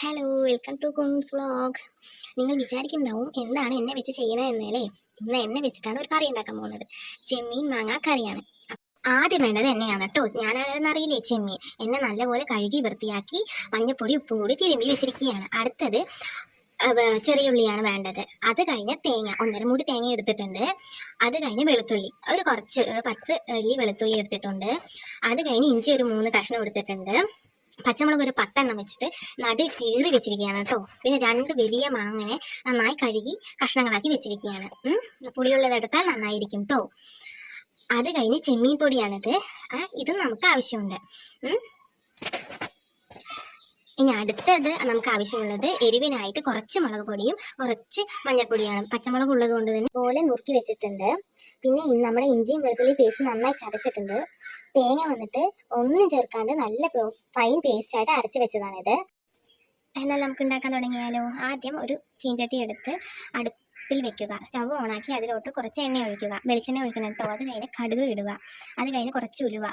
Hello welcome to കുൺസ് vlog നിങ്ങൾ വിചാരിക്കുന്നുണ്ടാവും എന്താണ് എന്നെ വെച്ച് ചെയ്യണതെന്നല്ലേ ഇന്ന് എന്നെ വെച്ചിട്ടാണ് ഒരു കറി ഉണ്ടാക്കാൻ പോകുന്നത്. ചെമ്മീൻ മാങ്ങ കറിയാണ് ആദ്യം വേണ്ടത് എന്നെയാണ് കേട്ടോ. ഞാനതെന്ന് അറിയില്ലേ? ചെമ്മീൻ. എന്നെ നല്ലപോലെ കഴുകി വൃത്തിയാക്കി മഞ്ഞപ്പൊടി ഉപ്പും കൂടി തിരുമ്പി വെച്ചിരിക്കുകയാണ്. അടുത്തത് ചെറിയുള്ളിയാണ് വേണ്ടത്. അത് കഴിഞ്ഞ് തേങ്ങ. ഒന്നര മൂടി തേങ്ങ എടുത്തിട്ടുണ്ട്. അത് കഴിഞ്ഞ് വെളുത്തുള്ളി. ഒരു കുറച്ച് ഒരു പത്ത് അല്ലി വെളുത്തുള്ളി എടുത്തിട്ടുണ്ട്. അത് കഴിഞ്ഞ് ഇഞ്ചി ഒരു മൂന്ന് കഷ്ണം എടുത്തിട്ടുണ്ട്. പച്ചമുളക് ഒരു പത്തെണ്ണം വെച്ചിട്ട് നടു കീറി വെച്ചിരിക്കുകയാണ് കേട്ടോ. പിന്നെ രണ്ട് വലിയ മാങ്ങനെ നന്നായി കഴുകി കഷ്ണങ്ങളാക്കി വെച്ചിരിക്കുകയാണ്. പുളിയുള്ളതെടുത്താൽ നന്നായിരിക്കും കേട്ടോ അത് കഴിഞ്ഞ് ചെമ്മീൻ പൊടിയാണിത്. ഇതും നമുക്ക് ആവശ്യമുണ്ട്. ഇനി അടുത്തത് നമുക്ക് ആവശ്യമുള്ളത് എരിവിനായിട്ട് കുറച്ച് മുളക് പൊടിയും കുറച്ച് മഞ്ഞൾപ്പൊടിയാണ്. പച്ചമുളക് ഉള്ളത് കൊണ്ട് തന്നെ പോലെ നുറുക്കി വെച്ചിട്ടുണ്ട്. പിന്നെ നമ്മുടെ ഇഞ്ചിയും വെളുത്തുള്ളി പേസ്റ്റ് നന്നായി ചതച്ചിട്ടുണ്ട്. തേങ്ങ വന്നിട്ട് ഒന്നും ചേർക്കാണ്ട് നല്ല ഫൈൻ പേസ്റ്റ് ആയിട്ട് അരച്ച് വെച്ചതാണിത്. എന്നാൽ നമുക്ക് ഉണ്ടാക്കാൻ തുടങ്ങിയാലോ? ആദ്യം ഒരു ചീഞ്ചട്ടി എടുത്ത് അടുപ്പിൽ വെക്കുക. സ്റ്റവ് ഓണാക്കി അതിലോട്ട് കുറച്ച് എണ്ണ ഒഴിക്കുക. വെളിച്ചെണ്ണ ഒഴിക്കണം കേട്ടോ. അത് കഴിഞ്ഞ് കടുക് ഇടുക. അത് കഴിഞ്ഞ് കുറച്ച് ഉലുവ.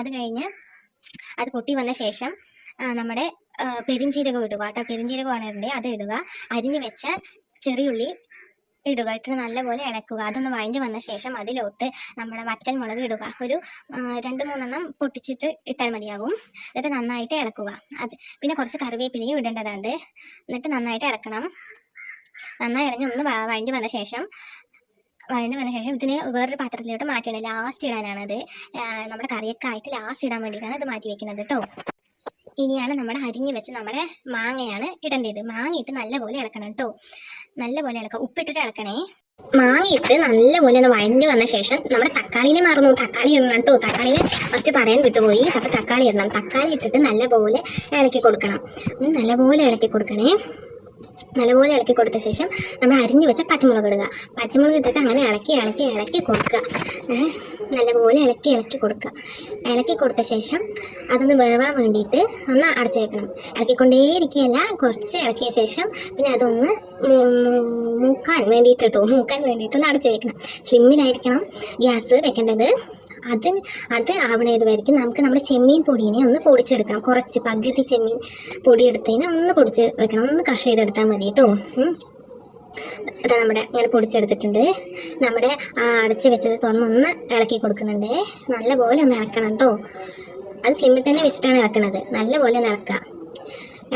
അത് കഴിഞ്ഞ് അത് പൊട്ടി വന്ന ശേഷം നമ്മുടെ ആ, പെരിഞ്ജീരകം ഇടുക കേട്ടോ. പെരിഞ്ജീരകമാണ് ഇടേണ്ടത് അത് ഇടുക. അരിഞ്ഞ് വെച്ച ചെറിയുള്ളി ഇടുക. ഇട്ട് നല്ലപോലെ ഇളക്കുക. അതൊന്ന് വഴഞ്ഞു വന്ന ശേഷം അതിലോട്ട് നമ്മുടെ വറ്റൽ മുളക് ഇടുക. ഒരു രണ്ട് മൂന്നെണ്ണം പൊട്ടിച്ചിട്ട് ഇട്ടാൽ മതിയാകും. എന്നിട്ട് നന്നായിട്ട് ഇളക്കുക. അത് പിന്നെ കുറച്ച് കറിവേപ്പിലയും ഇടേണ്ടതുണ്ട്. എന്നിട്ട് നന്നായിട്ട് ഇളക്കണം. നന്നായി ഇളഞ്ഞ് ഒന്ന് വഴഞ്ഞു വന്ന ശേഷം വഴഞ്ഞു വന്ന ശേഷം ഇതിന് വേറൊരു പാത്രത്തിലോട്ട് മാറ്റണം. ലാസ്റ്റ് ഇടാനാണത്. നമ്മുടെ കറിയൊക്കെ ആയിട്ട് ലാസ്റ്റ് ഇടാൻ വേണ്ടിയിട്ടാണ് ഇത് മാറ്റി വെക്കുന്നത് കേട്ടോ. ഇനിയാണ് നമ്മുടെ അരിഞ്ഞു വെച്ച് നമ്മുടെ മാങ്ങയാണ് ഇടേണ്ടത്. മാങ്ങ ഇട്ട് നല്ലപോലെ ഇളക്കണം കേട്ടോ. നല്ലപോലെ ഇളക്കുക ഉപ്പിട്ടിട്ട് ഇളക്കണേ. മാങ്ങയിട്ട് നല്ലപോലെ ഒന്ന് വഴഞ്ഞു വന്ന ശേഷം നമ്മുടെ തക്കാളിനെ മറന്നു. തക്കാളി ഇടണം കേട്ടോ. തക്കാളിനെ ഫസ്റ്റ് പറയാൻ വിട്ടുപോയി. അപ്പൊ തക്കാളി ഇടണം. തക്കാളി ഇട്ടിട്ട് നല്ലപോലെ ഇളക്കി കൊടുക്കണം. നല്ലപോലെ ഇളക്കി കൊടുക്കണേ. നല്ലപോലെ ഇളക്കി കൊടുത്ത ശേഷം നമ്മൾ അരിഞ്ഞു വെച്ച പച്ചമുളക് ഇടുക. പച്ചമുളക് ഇട്ടിട്ട് അങ്ങനെ ഇളക്കി ഇളക്കി ഇളക്കി കൊടുക്കുക. നല്ലപോലെ ഇളക്കി ഇളക്കി കൊടുക്കുക. ഇളക്കി കൊടുത്ത ശേഷം അതൊന്ന് വേവാൻ വേണ്ടിയിട്ട് ഒന്ന് അടച്ചു വെക്കണം ഇളക്കിക്കൊണ്ടേയിരിക്കുകയല്ല കുറച്ച് ഇളക്കിയ ശേഷം പിന്നെ അതൊന്ന് മൂക്കാൻ വേണ്ടിയിട്ട് കേട്ടോ മൂക്കാൻ വേണ്ടിയിട്ട് ഒന്ന് അടച്ചു വെക്കണം സ്ലിമ്മിലായിരിക്കണം ഗ്യാസ് വെക്കേണ്ടത്. അത് അത് ആവണേത് വരയ്ക്കും നമുക്ക് നമ്മുടെ ചെമ്മീൻ പൊടിയെ ഒന്ന് പൊടിച്ചെടുക്കണം. കുറച്ച് പകുതി ചെമ്മീൻ പൊടി എടുത്തതിനെ ഒന്ന് പൊടിച്ച് വെക്കണം. ഒന്ന് ക്രഷ് ചെയ്തെടുത്താൽ മതി കേട്ടോ. അതാ നമ്മുടെ ഇങ്ങനെ പൊടിച്ചെടുത്തിട്ടുണ്ട്. നമ്മുടെ അടച്ച് വെച്ചത് തുറന്നൊന്ന് ഇളക്കി കൊടുക്കുന്നുണ്ട്. നല്ലപോലെ ഒന്ന് ഇളക്കണം കേട്ടോ. അത് സിമ്മിൽ തന്നെ വെച്ചിട്ടാണ് ഇളക്കണത്. നല്ലപോലെ ഒന്ന് ഇളക്കുക.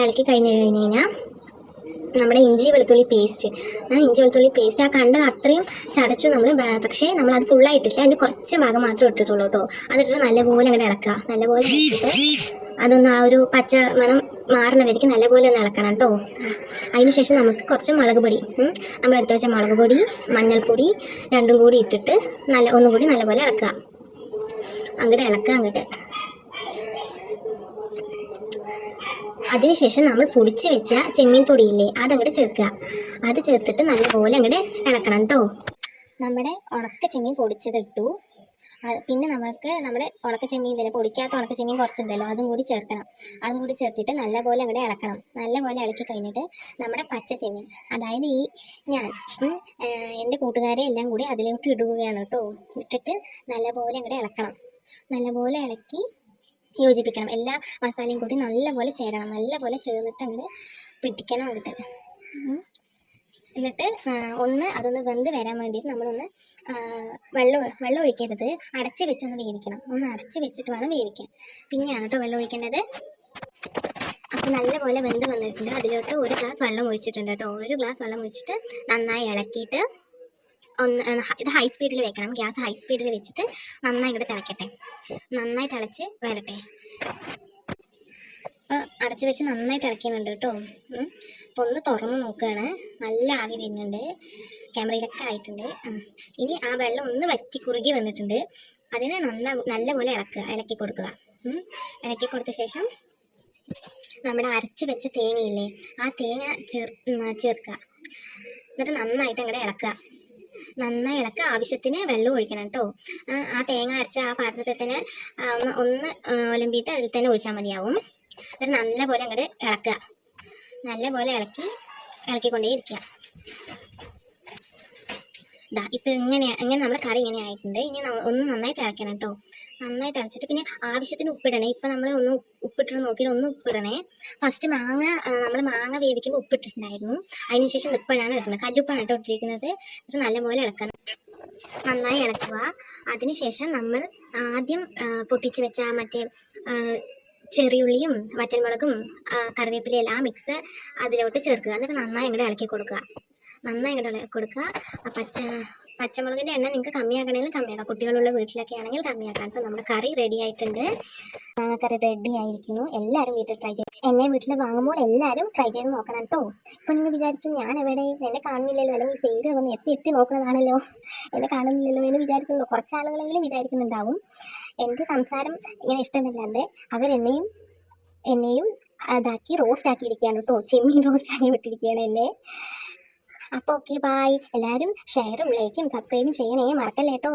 ഇളക്കി കഴിഞ്ഞ് കഴിഞ്ഞ് കഴിഞ്ഞാൽ നമ്മുടെ ഇഞ്ചി വെളുത്തുള്ളി പേസ്റ്റ് ആ ഇഞ്ചി വെളുത്തുള്ളി പേസ്റ്റ് ആ കണ്ടത് അത്രയും ചതച്ചു നമ്മൾ പക്ഷേ നമ്മൾ അത് ഫുള്ളായിട്ടില്ല അതിന്റെ കുറച്ച് ഭാഗം മാത്രമേ ഇട്ടിട്ടുള്ളൂ കേട്ടോ അതിട്ടിട്ട് നല്ലപോലെ അങ്ങോട്ട് ഇളക്കുക. നല്ലപോലെ അതൊന്ന് ആ ഒരു പച്ച മണം മാറണ വരയ്ക്ക് നല്ലപോലെ ഒന്ന് ഇളക്കണം കേട്ടോ അതിന് ശേഷം നമുക്ക് കുറച്ച് മുളക് പൊടി. നമ്മൾ എടുത്ത് വെച്ച മുളക് പൊടി മഞ്ഞൾപ്പൊടി രണ്ടും കൂടി ഇട്ടിട്ട് നല്ല ഒന്നും കൂടി നല്ലപോലെ ഇളക്കുക. അങ്ങോട്ട് ഇളക്കുക അങ്ങോട്ട് അതിനുശേഷം നമ്മൾ പൊടിച്ച് വെച്ച ചെമ്മീൻ പൊടിയില്ലേ അതങ്ങോട്ട് ചേർക്കുക. അത് ചേർത്തിട്ട് നല്ലപോലെ അങ്ങോട്ട് ഇളക്കണം കേട്ടോ നമ്മുടെ ഉണക്ക ചെമ്മീൻ പൊടിച്ചതിട്ടു പിന്നെ നമുക്ക് നമ്മുടെ ഉണക്ക ചെമ്മീൻ തന്നെ പൊടിക്കാത്ത ഉണക്ക ചെമ്മീൻ കുറച്ചുണ്ടല്ലോ അതും കൂടി ചേർക്കണം. അതും കൂടി ചേർത്തിട്ട് നല്ലപോലെ അങ്ങോട്ട് ഇളക്കണം. നല്ലപോലെ ഇളക്കി കഴിഞ്ഞിട്ട് നമ്മുടെ പച്ച ചെമ്മീൻ അതായത് ഈ ഞാൻ എന്റെ കൂട്ടുകാരെ എല്ലാം കൂടി അതിലോട്ട് ഇടുകയാണ് കേട്ടോ ഇട്ടിട്ട് നല്ലപോലെ അങ്ങോട്ട് ഇളക്കണം. നല്ലപോലെ ഇളക്കി യോജിപ്പിക്കണം. എല്ലാ മസാലയും കൂടി നല്ലപോലെ ചേരണം. നല്ലപോലെ ചേർന്നിട്ട് അങ്ങോട്ട് പിടിക്കണം അങ്ങോട്ട്. എന്നിട്ട് ഒന്ന് അതൊന്ന് വെന്ത് വരാൻ വേണ്ടിയിട്ട് നമ്മളൊന്ന് വെള്ളം വെള്ളം ഒഴിക്കരുത്. അടച്ച് വെച്ചൊന്ന് വേവിക്കണം. ഒന്ന് അടച്ച് വെച്ചിട്ട് വേണം വേവിക്കാൻ. പിന്നെയാണ് കേട്ടോ വെള്ളം ഒഴിക്കേണ്ടത്. അപ്പോൾ നല്ലപോലെ വെന്ത് വന്നിട്ടുണ്ട്. അതിലോട്ട് ഒരു ഗ്ലാസ് വെള്ളം ഒഴിച്ചിട്ടുണ്ട് കേട്ടോ ഒരു ഗ്ലാസ് വെള്ളം ഒഴിച്ചിട്ട് നന്നായി ഇളക്കിയിട്ട് ഒന്ന് ഇത് ഹൈ സ്പീഡിൽ വെക്കണം. ഗ്യാസ് ഹൈ സ്പീഡിൽ വെച്ചിട്ട് നന്നായി ഇവിടെ തിളക്കട്ടെ. നന്നായി തിളച്ച് വരട്ടെ. അടച്ചു വെച്ച് നന്നായി തിളക്കുന്നുണ്ട് കേട്ടോ. അപ്പൊ ഒന്ന് തുറന്ന് നോക്കുകയാണ് നല്ല ആവി വരുന്നുണ്ട്. ക്യാമറയിലൊക്കെ ആയിട്ടുണ്ട്. ഇനി ആ വെള്ളം ഒന്ന് വറ്റി കുറുകി വന്നിട്ടുണ്ട്. അതിനെ നന്ന നല്ലപോലെ ഇളക്കുക ഇളക്കി കൊടുക്കുക. ഇളക്കി കൊടുത്ത ശേഷം നമ്മുടെ അരച്ച് വെച്ച തേങ്ങയില്ലേ ആ തേങ്ങ ചേർ ചേർക്കുക. എന്നിട്ട് നന്നായിട്ട് അങ്ങോട്ട് ഇളക്കുക. നന്നായി ഇളക്കുക ആവശ്യത്തിന് വെള്ളം ഒഴിക്കണം കേട്ടോ ആ, തേങ്ങ അരച്ച ആ പാത്രത്തിൽ തന്നെ ഒന്ന് ഒലമ്പിയിട്ട് അതിൽ തന്നെ ഒഴിച്ചാൽ മതിയാവും. നല്ല നല്ലപോലെ അങ്ങോട്ട് ഇളക്കുക. നല്ലപോലെ ഇളക്കി ഇളക്കിക്കൊണ്ടേ ഇരിക്കുക ഇതാ ഇപ്പം ഇങ്ങനെ ഇങ്ങനെ നമ്മുടെ കറി ഇങ്ങനെ ആയിട്ടുണ്ട്. ഇനി ഒന്ന് നന്നായി തിളക്കണം കേട്ടോ. നന്നായി തിളച്ചിട്ട് പിന്നെ ആവശ്യത്തിന് ഉപ്പിടണേ. ഇപ്പം നമ്മൾ ഒന്ന് ഉപ്പിട്ട് നോക്കി ഒന്ന് ഉപ്പിടണേ. ഫസ്റ്റ് മാങ്ങ നമ്മൾ മാങ്ങ വേവിക്കുമ്പോൾ ഉപ്പിട്ടിട്ടുണ്ടായിരുന്നു. അതിനുശേഷം ഇപ്പോഴാണ് ഇടുന്നത് കല്ലുപ്പാണ് കേട്ടോ ഇട്ടിരിക്കുന്നത്. നല്ലപോലെ ഇളക്കണം. നന്നായി ഇളക്കുക. അതിനുശേഷം നമ്മൾ ആദ്യം പൊട്ടിച്ച് വെച്ച മറ്റേ ചെറിയുള്ളിയും വറ്റൽമുളകും കറിവേപ്പിലയും ആ മിക്സ് അതിലോട്ട് ചേർക്കുക. എന്നിട്ട് നന്നായി ഇങ്ങോട്ട് ഇളക്കി കൊടുക്കുക. നന്നായി ഇങ്ങോട്ട് കൊടുക്കുക. പച്ച പച്ചമുളകിന്റെ എണ്ണ നിങ്ങൾക്ക് കമ്മിയാക്കണമെങ്കിൽ കമ്മിയാക്കാം. കുട്ടികളുള്ള വീട്ടിലൊക്കെ ആണെങ്കിൽ കമ്മിയാക്കാം. അപ്പോൾ നമ്മുടെ കറി റെഡി ആയിട്ടുണ്ട്. കറി റെഡി ആയിരിക്കുന്നു. എല്ലാവരും വീട്ടിൽ ട്രൈ ചെയ്ത് എന്നെ വീട്ടിൽ വാങ്ങുമ്പോൾ എല്ലാവരും ട്രൈ ചെയ്ത് നോക്കണം കേട്ടോ. ഇപ്പം നിങ്ങൾ വിചാരിക്കും ഞാൻ എവിടെ? എന്നെ കാണുന്നില്ലല്ലോ. അല്ലെങ്കിൽ സൈഡ് വന്ന് എത്തി എത്തി നോക്കുന്നതാണല്ലോ. എന്നെ കാണുന്നില്ലല്ലോ എന്ന് വിചാരിക്കുന്നുണ്ടോ? കുറച്ച് ആളുകളെങ്കിലും വിചാരിക്കുന്നുണ്ടാവും. എന്റെ സംസാരം ഇങ്ങനെ ഇഷ്ടമല്ലാണ്ട് അവരെന്നെയും എന്നെയും അതാക്കി റോസ്റ്റ് ആക്കിയിരിക്കുകയാണ് കേട്ടോ. ചെമ്മീൻ റോസ്റ്റ് ആക്കി വിട്ടിരിക്കുകയാണ് എന്നെ. അപ്പോൾ ഓക്കെ ബായ് എല്ലാവരും ഷെയറും ലൈക്കും സബ്സ്ക്രൈബും ചെയ്യണേ മറക്കല്ലേ കേട്ടോ